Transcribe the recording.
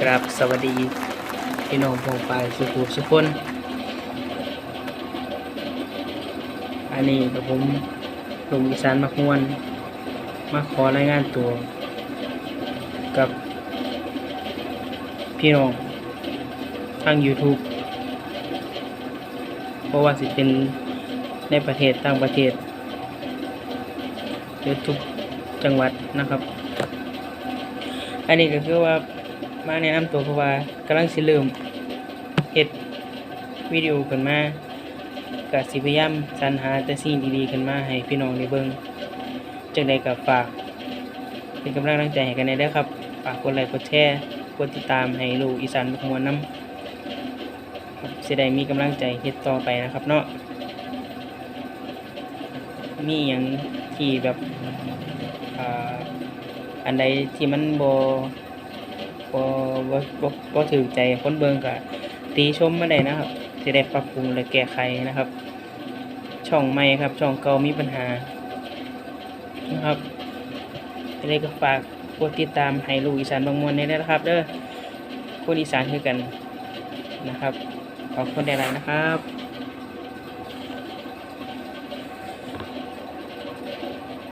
ครับสวัสดีพี่น้องพงปสุขุสุคนอันนี้กับผมลงอีสานมักมวน มาขอรายงานตัว กับพี่น้องทาง YouTube เพราะว่าสิเป็นในประเทศต่างประเทศหรือทุกจังหวัดนะครับ อันนี้ก็คือว่า มาแนะนำตัวเพราะว่ากำลังสิเริ่มเฮ็ดวิดีโอขึ้นมาก็สิพยายามสรรหาแต่สิ่งดีๆขึ้นมาให้พี่น้องได้เบิ่งจังใดก็ฝาก เป็นกำลังใจให้กันได้เด้อครับฝากกดไลค์กดแชร์กดติดตามให้ลูกอีสานบักมวลนำครับสิได้มีกำลังใจเฮ็ดต่อไปนะครับเนาะมีหยังที่แบบอ่าอันใดที่มันบ่ บ่บ่บ่บ่ถูกใจคนเบิ่งก็ติชมมาได้นะครับจะได้ปรับปรุงและแก้ไขนะครับ ช่องใหม่ครับ ช่องเก่ามีปัญหานะครับจะได้ก็ฝากกดติดตามให้ลูกอีสานบางมวลได้ด้วยนะครับ เด้อคนอีสานคือกันนะครับขอบคุณหลายๆนะครับ